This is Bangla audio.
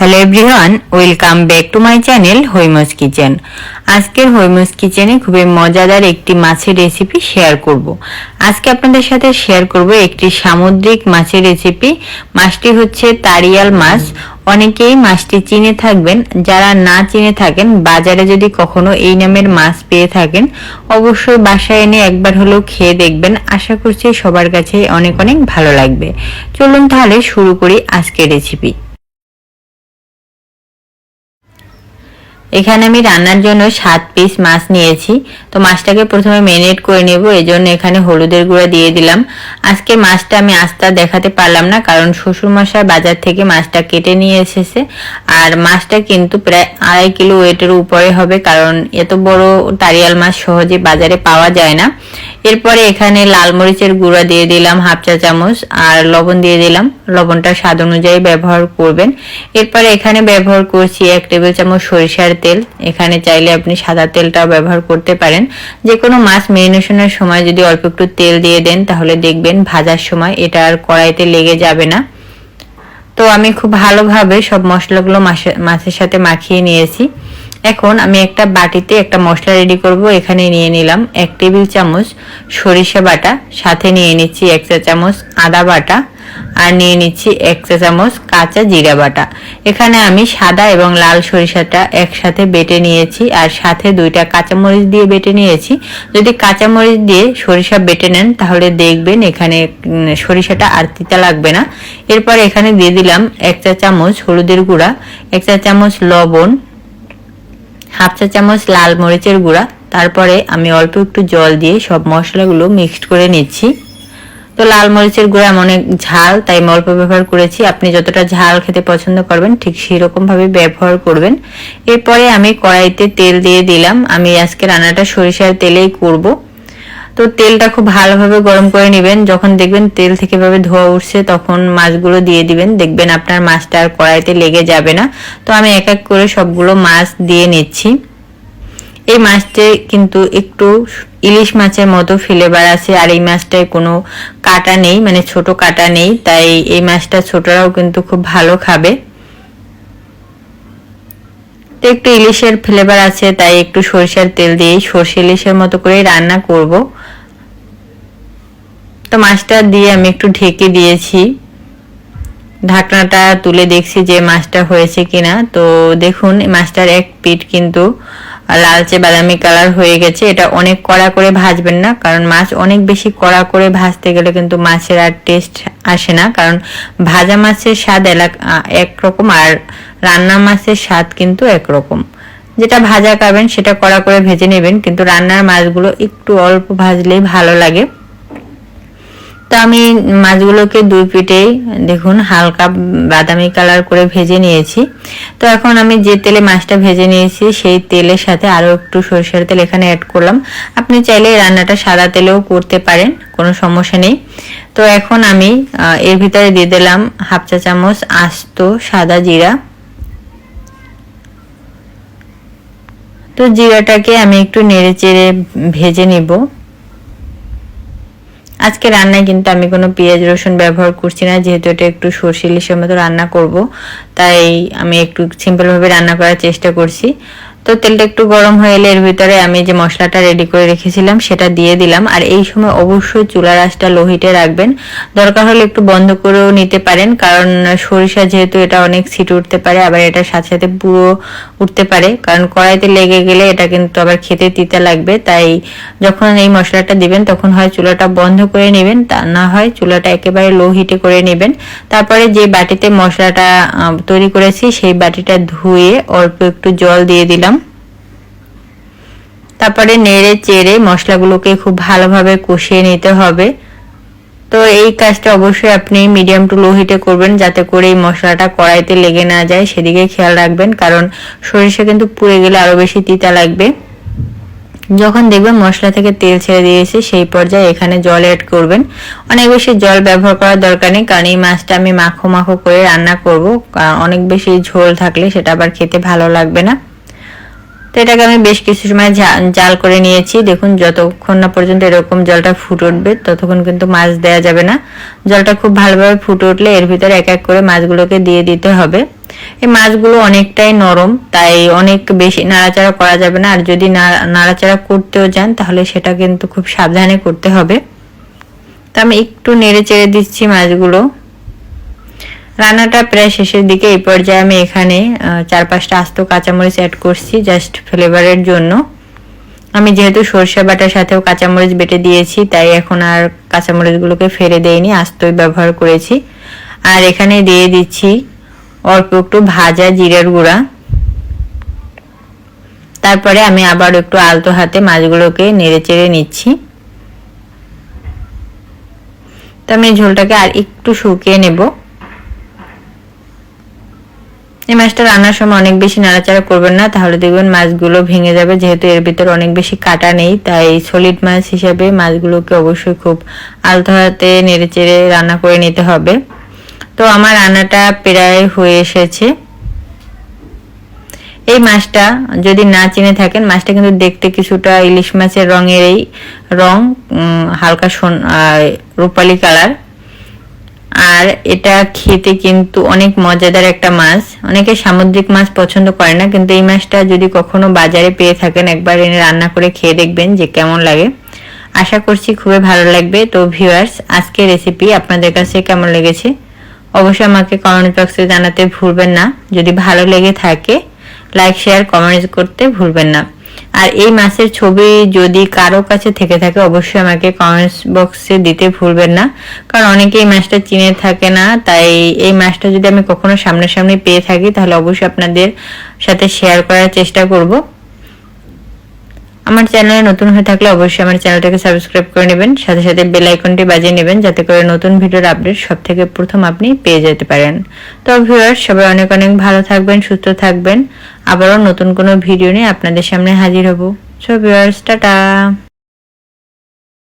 Hello everyone welcome back to my channel Haima's kitchen আজকের হৈমস কিচেনে খুবই মজাদার একটি মাছের রেসিপি শেয়ার করব। আজকে আপনাদের সাথে শেয়ার করব একটি সামুদ্রিক মাছের রেসিপি মাছটি হচ্ছে তারিয়াল মাছ। অনেকেই মাছটি চিনে থাকবেন। যারা না চিনে থাকেন, বাজারে যদি কখনো এই নামের মাছ পেয়ে থাকেন, অবশ্যই বাসায় এনে একবার হলেও খেয়ে দেখবেন। আশা করছি সবার কাছে অনেক অনেক ভালো লাগবে। চলুন তাহলে শুরু করি আজকের রেসিপি এখানে আমি রান্নার জন্য সাত পিস মাছ নিয়েছি। তো মাছটাকে প্রথমে মেরিনেট করে নেব এই জন্য এখানে হলুদের গুঁড়া দিয়ে দিলাম। আজকে মাছটা আমি আস্তা দেখাতে পারলাম না, কারণ শ্বশুর মশাই বাজার থেকে মাছটা কেটে নিয়ে এসেছে। আর মাছটা কিন্তু প্রায় আড়াই কিলো ওয়েটের উপরে হবে, কারণ এত বড় তারিয়াল মাছ সহজে বাজারে পাওয়া যায় না। এরপরে এখানে লাল মরিচের গুঁড়া দিয়ে দিলাম হাফ চা চামচ, আর লবণ দিয়ে দিলাম। লবণটা স্বাদ অনুযায়ী ব্যবহার করবেন। এরপরে এখানে ব্যবহার করছি এক টেবিল চামচ সরিষার তেল। এখানে চাইলে আপনি সাদা তেলটাও ব্যবহার করতে পারেন। যে কোনো মাছ মেরিনেশনের সময় যদি অল্প একটু তেল দিয়ে দেন, তাহলে দেখবেন ভাজার সময় এটা আর কড়াইতে লেগে যাবে না। তো আমি খুব ভালোভাবে সব মশলাগুলো মাছের সাথে মাখিয়ে নিয়েছি। এখন আমি একটা বাটিতে একটা মশলা রেডি করব, এখানে নিয়ে নিলাম এক টেবিল চামচ সরিষা বাটা, সাথে নিয়ে নিচ্ছি এক চা চামচ আদা বাটা, আর নিয়ে নিচ্ছি এক চা চামচ কাঁচা জিরা বাটা। এখানে আমি সাদা এবং লাল সরিষাটা একসাথে বেটে নিয়েছি, আর সাথে দুইটা কাঁচামরিচ দিয়ে বেটে নিয়েছি। যদি কাঁচামরিচ দিয়ে সরিষা বেটে নেন, তাহলে দেখবেন এখানে সরিষাটা আর তিতা লাগবে না। এরপর এখানে দিয়ে দিলাম এক চা চামচ হলুদের গুঁড়া, এক চা চামচ লবণ হাফ চা চামচ লাল মরিচের গুঁড়া, তারপরে আমি অল্প একটু জল দিয়ে সব মশলাগুলো মিক্সড করে নিচ্ছি। তো লাল মরিচের গুঁড়া অনেক ঝাল, তাই আমি অল্প ব্যবহার করেছি। আপনি যতটা ঝাল খেতে পছন্দ করবেন, ঠিক সেরকমভাবে ব্যবহার করবেন। এরপরে আমি কড়াইতে তেল দিয়ে দিলাম। আমি আজকে রান্নাটা সরিষার তেলেই করব। তো তেলটা খুব ভালোভাবে গরম করে নেবেন। যখন দেখবেন তেল থেকে ভাবে ধোয়া উঠছে, তখন মাছগুলো দিয়ে দিবেন। দেখবেন আপনার মাছটা আর কড়াইতে লেগে যাবে না। তো আমি এক এক করে সবগুলো মাছ দিয়ে নিচ্ছি। এই মাছটি কিন্তু একটু ইলিশ মাছের মতো ফ্লেভার আছে, আর এই মাছটায় কোনো কাটা নেই মানে ছোট কাটা নেই। তাই এই মাছটা ছোটরাও কিন্তু খুব ভালো খাবে। তো একটু ইলিশের ফ্লেভার আছে, তাই একটু সরষের তেল দিয়ে সর্ষে ইলিশের মতো করে রান্না করব। তো মাছটা দিয়ে আমি একটু ঢেকে দিয়েছি। ঢাকনাটা তুলে দেখছি যে মাছটা হয়েছে কিনা। তো দেখুন মাছটার এক পিঠ কিন্তু লালচে বাদামি কালার হয়ে গেছে, এটা অনেক কড়া করে ভাজবেন না, কারণ মাছ অনেক বেশি কড়া করে ভাজতে গেলে কিন্তু মাছের আর টেস্ট আসে না, কারণ ভাজা মাছের স্বাদ একরকম আর রান্না মাছের স্বাদ কিন্তু একরকম। যেটা ভাজা খাবেন সেটা কড়া করে ভেজে নেবেন, কিন্তু রান্নার মাছগুলো একটু অল্প ভাজলেই ভালো লাগে। তো আমি মাছগুলোকে দুই পিঠেই দেখুন, হালকা বাদামি কালার করে ভেজে নিয়েছি। তো এখন আমি যে তেলে মাছটা ভেজে নিয়েছি, সেই তেলের সাথে আরও একটু সরষের তেল এখানে অ্যাড করলাম। আপনি চাইলে রান্নাটা সাদা তেলেও করতে পারেন, কোনো সমস্যা নেই। তো এখন আমি এর ভিতরে দিয়ে দিলাম হাফ চা চামচ আস্ত সাদা জিরা। তো জিরাটাকে আমি একটু নেড়ে চেড়ে ভেজে নিব। আজকে রান্নায় কিন্তু আমি কোনো পেঁয়াজ রসুন ব্যবহার করছি না, যেহেতু এটা একটু সর্ষে ইলিশের মতো রান্না করব। তাই আমি একটু সিম্পলভাবে রান্না করার চেষ্টা করছি। তো তেলটা একটু গরম হয়ে এলে এর ভিতরে আমি যে মশলাটা রেডি করে রেখেছিলাম, সেটা দিয়ে দিলাম। আর এই সময় অবশ্যই চুলার আঁচটা লোহিটে রাখবেন। দরকার হলে একটু বন্ধ করেও নিতে পারেন, কারণ সরিষা যেহেতু এটা অনেক সিট উঠতে পারে, আবার এটার সাথে সাথে পুরো উঠতে পারে। কারণ কড়াইতে লেগে গেলে এটা কিন্তু আবার খেতে তিতা লাগবে। তাই যখন এই মশলাটা দিবেন, তখন হয় চুলাটা বন্ধ করে নেবেন, তা না হয় চুলাটা একেবারে লো হিটে করে নেবেন। তারপরে যে বাটিতে মশলাটা তৈরি করেছি, সেই বাটিটা ধুয়ে অল্প একটু জল দিয়ে দিলাম। তারপরে নেড়ে চেড়ে মশলাগুলোকে খুব ভালোভাবে কষিয়ে নিতে হবে। তো এই কাজটা অবশ্যই আপনি মিডিয়াম টু লো হিটে করবেন যাতে করে এই মশলাটা কড়াইতে লেগে না যায়। সেদিকে খেয়াল রাখবেন, কারণ সরিষা কিন্তু পুড়ে গেলে আরও বেশি তিতা লাগবে। যখন দেখবেন মশলা থেকে তেল ছেড়ে দিয়েছে, সেই পর্যায়ে এখানে জল অ্যাড করবেন। অনেক বেশি জল ব্যবহার করার দরকার নেই, কারণ এই মাছটা আমি মাখো মাখো করে রান্না করব। অনেক বেশি ঝোল থাকলে সেটা আবার খেতে ভালো লাগবে না। তো এটাকে আমি বেশ কিছু সময় জাল করে নিয়েছি। দেখুন, যতক্ষণ না পর্যন্ত এরকম জলটা ফুট উঠবে, ততক্ষণ কিন্তু মাছ দেওয়া যাবে না। জলটা খুব ভালোভাবে ফুটে উঠলে এর ভিতরে এক এক করে মাছগুলোকে দিয়ে দিতে হবে। এই মাছগুলো অনেকটাই নরম, তাই অনেক বেশি নাড়াচাড়া করা যাবে না। আর যদি নাড়াচাড়া করতেও যান, তাহলে সেটা কিন্তু খুব সাবধানে করতে হবে। তো আমি একটু নেড়ে চেড়ে দিচ্ছি মাছগুলো। রান্নাটা প্রায় শেষের দিকে, এই পর্যায়ে আমি এখানে চার পাঁচটা আস্ত কাঁচামরিচ অ্যাড করছি জাস্ট ফ্লেভারের জন্য। আমি যেহেতু সর্ষে বাটার সাথেও কাঁচামরিচ বেটে দিয়েছি, তাই এখন আর কাঁচামরিচগুলোকে ফেলে দেইনি, আস্তই ব্যবহার করেছি। আর এখানে দিয়ে দিচ্ছি অল্প একটু ভাজা জিরের গুঁড়া। তারপরে আমি আবার একটু আলতো হাতে মাছগুলোকে নেড়ে চেড়ে নিচ্ছি। তো আমি ঝোলটাকে আর একটু শুকিয়ে নেব। এই মাছটা রান্নার সময় অনেক বেশি নাড়াচাড়া করবেন না, তাহলে দেখবেন মাছগুলো ভেঙে যাবে, যেহেতু এর ভিতর অনেক বেশি কাটা নেই, তাই সলিড মাছ হিসাবে মাছগুলোকে অবশ্যই খুব আলতো হাতে নেড়ে চেড়ে রান্না করে নিতে হবে। তো আমার রান্নাটা প্রায় হয়ে এসেছে। এই মাছটা যদি না চিনে থাকেন, মাছটা কিন্তু দেখতে কিছুটা ইলিশ মাছের রঙের এই রং হালকা সোন রূপালি কালার। আর এটা খেতে কিন্তু অনেক মজাদার একটা মাছ। অনেকে সামুদ্রিক মাছ পছন্দ করে না, কিন্তু এই মাছটা যদি কখনো বাজারে পেয়ে থাকেন, একবার এনে রান্না করে খেয়ে দেখবেন যে কেমন লাগে। আশা করছি খুবই ভালো লাগবে। তো ভিউয়ার্স আজকের রেসিপি আপনাদের কাছে কেমন লেগেছে? অবশ্যই আমাকে কমেন্ট বক্সে জানাতে ভুলবেন না। যদি ভালো লেগে থাকে লাইক শেয়ার কমেন্টস করতে ভুলবেন না। আর এই মাছের ছবি যদি কারও কাছে থেকে থাকে, অবশ্যই আমাকে কমেন্টস বক্সে দিতে ভুলবেন না। কারণ অনেকে এই মাছটা চিনে থাকে না, তাই এই মাছটা যদি আমি কখনো সামনাসামনি পেয়ে থাকি, তাহলে অবশ্যই আপনাদের সাথে শেয়ার করার চেষ্টা করব। আমার চ্যানেলে নতুন হয়ে থাকলে অবশ্যই আমার চ্যানেলটাকে সাবস্ক্রাইব করে নেবেন, সাথে সাথে বেল আইকনটি বাজিয়ে নেবেন, যাতে করে নতুন ভিডিওর আপডেট সব থেকে প্রথম আপনি পেয়ে যেতে পারেন। তো ভিউয়ার্স সবাই অনেক অনেক ভালো থাকবেন, সুস্থ থাকবেন। আবারও নতুন কোনো ভিডিও নিয়ে আপনাদের সামনে হাজির হব। So viewers tata!